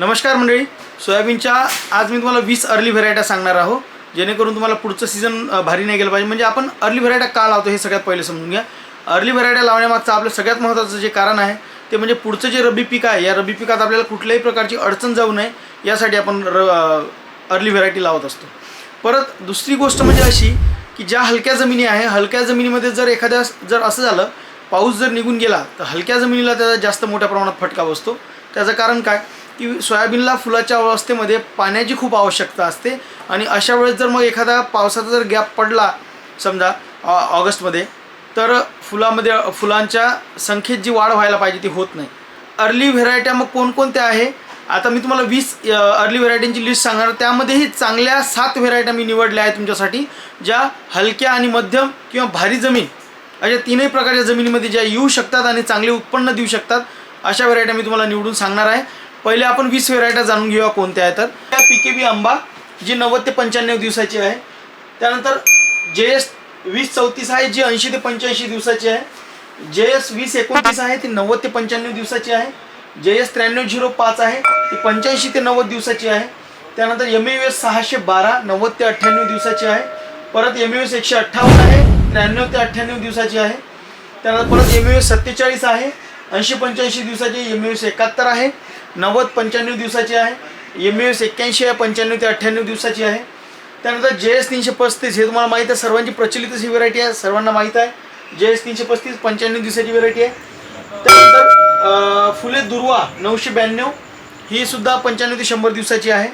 नमस्कार मंडळी सोयाबीनच्या आज मी तुम्हाला वीस अर्ली व्हेरायट्या सांगणार आहो जेणेकरून तुम्हाला पुढचं सीझन भारी नाही गेलं पाहिजे. म्हणजे आपण अर्ली व्हेरायट्या का लावतो हे सगळ्यात पहिले समजून घ्या. अर्ली व्हेरायट्या लावण्यामागचं आपलं सगळ्यात महत्त्वाचं जे कारण आहे ते म्हणजे पुढचं जे रब्बी पीक आहे या रब्बी पिकात आपल्याला कुठल्याही प्रकारची अडचण जाऊ नये यासाठी आपण र अर्ली व्हेरायटी लावत असतो. परत दुसरी गोष्ट म्हणजे अशी की ज्या हलक्या जमिनी आहे हलक्या जमिनीमध्ये जर एखाद्या जर असं झालं पाऊस जर निघून गेला तर हलक्या जमिनीला त्याचा जास्त मोठ्या प्रमाणात फटका बसतो. त्याचं कारण काय? की सोयाबीनला फुलाच्या अवस्थेमध्ये पाण्याची खूप आवश्यकता असते. आणि अशा वेळेस जर मग एखादा पावसाचा जर गॅप पडला समजा ऑगस्टमध्ये तर फुलामध्ये फुलांच्या संख्येत जी वाढ व्हायला पाहिजे ती होत नाही. अर्ली व्हेरायट्या मग कोणकोणत्या आहे? आता मी तुम्हाला वीस अर्ली व्हेरायटींची लिस्ट सांगणार त्यामध्येही चांगल्या सात व्हेरायट्या मी निवडल्या आहेत तुमच्यासाठी ज्या हलक्या आणि मध्यम किंवा भारी जमीन अशा तीनही प्रकारच्या जमिनीमध्ये ज्या येऊ शकतात आणि चांगले उत्पन्न देऊ शकतात अशा व्हेरायट्या मी तुम्हाला निवडून सांगणार आहे. पहिले आपण वीस व्हेरायट्या जाणून घेऊया कोणत्या आहेत तर. त्या पी के बी आंबा जी नव्वद ते पंच्याण्णव दिवसाची आहे. त्यानंतर जे एस वीस चौतीस आहे जी ऐंशी ते पंच्याऐंशी दिवसाची आहे. जे एस वीस एकोणतीस आहे ती नव्वद ते पंच्याण्णव दिवसाची आहे. जे एस त्र्याण्णव झिरो पाच आहे ती पंच्याऐंशी ते नव्वद दिवसाची आहे. त्यानंतर एम यू एस सहाशे बारा नव्वद ते अठ्ठ्याण्णव दिवसाची आहे. परत एम यू एस एकशे अठ्ठावन्न आहे त्र्याण्णव ते अठ्ठ्याण्णव दिवसाची आहे. त्यानंतर परत एम यू एस सत्तेचाळीस आहे ऐंशी पंच्याऐंशी दिवसाची एम यू एस एकाहत्तर आहे. नव्वद पंच्याण्णव दिवसाची आहे. एम यू एस एक्क्याऐंशी आहे पंच्याण्णव ते अठ्ठ्याण्णव दिवसाची आहे. त्यानंतर जे एस तीनशे पस्तीस हे तुम्हाला माहीत आहे सर्वांची प्रचलित अशी व्हरायटी आहे सर्वांना माहीत आहे. जे एस तीनशे पस्तीस पंच्याण्णव दिवसाची व्हरायटी आहे. त्यानंतर फुले दुर्वा नऊशे ब्याण्णव ही सुद्धा पंच्याण्णव ते शंभर दिवसाची आहे.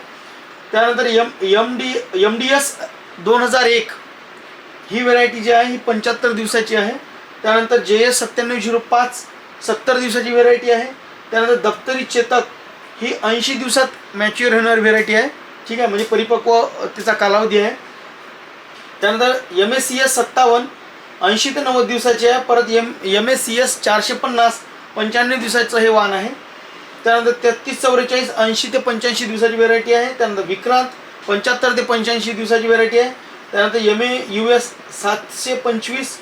त्यानंतर M M D M D S दोन हजार एक ही व्हेरायटी जी आहे ही पंच्याहत्तर दिवसाची आहे. त्यानंतर जे एस सत्त्याण्णव झिरो पाच सत्तर दिवसाची व्हेरायटी आहे. त्यानंतर दप्तरी चेतक ही ऐंशी दिवसात मॅच्युअर होणारी व्हेरायटी आहे. ठीक आहे म्हणजे परिपक्व तिचा कालावधी आहे. त्यानंतर एम एस सी एस सत्तावन्न ऐंशी ते नव्वद दिवसाची आहे. परत M M S C S चारशे पन्नास पंच्याण्णव दिवसाचं हे वाहन आहे. त्यानंतर तेहतीस चौवेचाळीस ऐंशी ते पंच्याऐंशी दिवसाची व्हेरायटी आहे. त्यानंतर विक्रांत पंच्याहत्तर ते पंच्याऐंशी दिवसाची व्हेरायटी आहे. त्यानंतर एम ए यू एस सातशे पंचवीस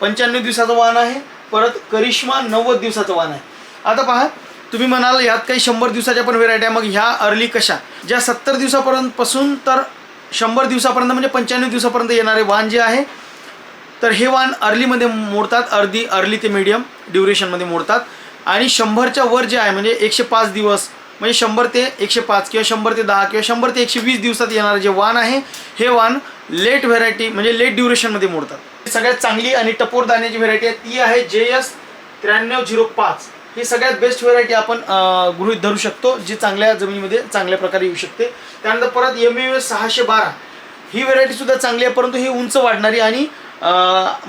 पंच्याण्णव दिवसाचं वाहन आहे. परत करिश्मा नव्वद दिवसाचं वाण आहे. आता पहा तुम्ही म्हणाल यात काही शंभर दिवसाच्या पण व्हेरायटी आहे. मग ह्या अर्ली कशा? ज्या सत्तर दिवसापर्यंत पासून तर शंभर दिवसापर्यंत म्हणजे पंच्याण्णव दिवसापर्यंत येणारे वाण जे आहे तर हे वाण अर्लीमध्ये मोडतात. अर्धी अर्ली ते मिडियम ड्युरेशनमध्ये मोडतात. आणि शंभरच्या वर जे आहे म्हणजे एकशे पाच दिवस म्हणजे शंभर ते एकशे पाच किंवा शंभर ते दहा किंवा शंभर ते एकशे वीस दिवसात येणारं जे वाण आहे हे वाण लेट व्हेरायटी म्हणजे लेट ड्युरेशनमध्ये मोडतात. सगळ्यात चांगली आणि टपोर दाण्याची व्हेरायटी आहे. ती आहे जे एस त्र्याण्णव झिरो पाच. ही सगळ्यात बेस्ट व्हेरायटी आपण गृहित गृहीत धरू शकतो जी चांगल्या जमिनीमध्ये चांगल्या प्रकारे येऊ शकते. त्यानंतर परत एम यू एस सहाशे बारा. ही व्हेरायटीसुद्धा चांगली आहे परंतु ही उंच वाढणारी आणि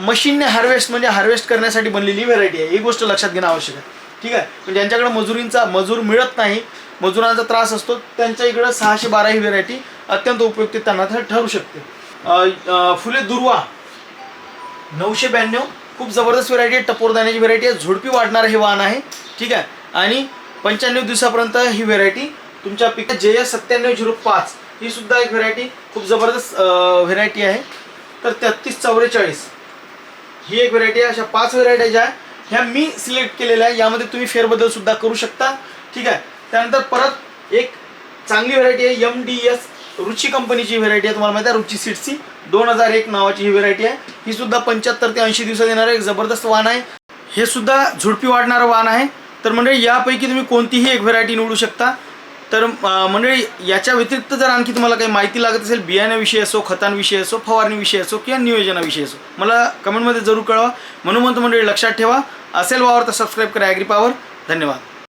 मशीनने हार्वेस्ट म्हणजे हार्वेस्ट करण्यासाठी बनलेली व्हेरायटी आहे. ही गोष्ट लक्षात घेणं आवश्यक आहे. ठीक आहे? म्हणजे पण ज्यांच्याकडे मजुरींचा मजूर मिळत नाही मजुरांचा त्रास असतो त्यांच्या इकडं सहाशे बारा ही व्हेरायटी अत्यंत उपयुक्त त्यांना ठरू शकते. फुले दुर्वा. नऊशे ब्याण्णव. खूप जबरदस्त व्हरायटी आहे. टपोरदाण्याची व्हरायटी आहे. झोडपी वाढणारं हे वाहन आहे. ठीक आहे? आणि पंच्याण्णव दिवसापर्यंत ही व्हेरायटी तुमच्या पिक जे एस सत्त्याण्णव झिरो पाच ही सुद्धा एक व्हरायटी खूप जबरदस्त व्हेरायटी आहे. तर तेहतीस चौवेचाळीस ही एक व्हरायटी आहे. अशा पाच व्हेरायटी ज्या आहे, ह्या मी सिलेक्ट केलेल्या आहे. यामध्ये तुम्ही फेरबदल सुद्धा करू शकता. ठीक आहे? त्यानंतर परत एक चांगली व्हरायटी आहे. एम डी एस रुची कंपनीची व्हेरायटी आहे. तुम्हाला माहिती आहे रुची सीटची दोन हजार एक नावाची ही व्हेरायटी आहे. ही सुद्धा पंच्याहत्तर ते ऐंशी दिवसात येणारं एक जबरदस्त वाहन आहे. हे सुद्धा झुडपी वाढणारं वाहन आहे. तर मंडळी यापैकी तुम्ही कोणतीही एक व्हेरायटी निवडू शकता. तर मंडळी याच्या व्यतिरिक्त जर आणखी तुम्हाला काही माहिती लागत असेल बियाण्याविषयी असो खतांविषयी असो फवारणीविषयी असो किंवा नियोजनाविषयी असो मला कमेंटमध्ये जरूर कळवा. म्हणून म्हणतो मंडळी लक्षात ठेवा. असेल वावर तर सबस्क्राईब करा ॲग्री पावर धन्यवाद.